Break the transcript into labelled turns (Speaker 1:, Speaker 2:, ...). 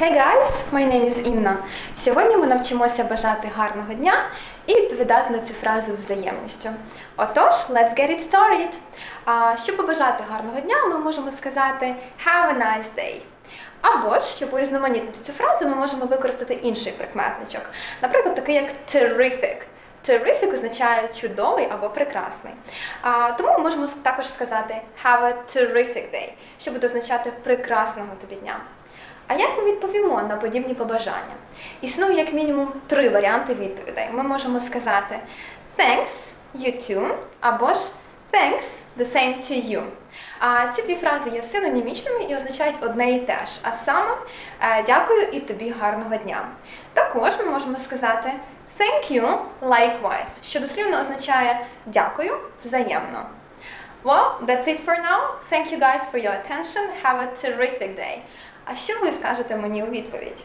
Speaker 1: Hey guys, my name is Інна. Сьогодні ми навчимося бажати гарного дня і відповідати на цю фразу взаємністю. Отож, let's get it started. А, щоб побажати гарного дня, ми можемо сказати Have a nice day. Або ж, щоб урізноманітнити цю фразу, ми можемо використати інший прикметничок. Наприклад, такий як terrific. Terrific означає чудовий або прекрасний. А, тому ми можемо також сказати have a terrific day, що буде означати прекрасного тобі дня. А як ми відповімо на подібні побажання? Існує як мінімум три варіанти відповідей. Ми можемо сказати thanks, you too, або ж thanks, the same to you. А ці дві фрази є синонімічними і означають одне і те ж. А саме е, дякую і тобі гарного дня. Також ми можемо сказати thank you likewise, що дослівно означає дякую взаємно. Well, that's it for now. Thank you guys for your attention. Have a terrific day. А що ви скажете мені у відповідь?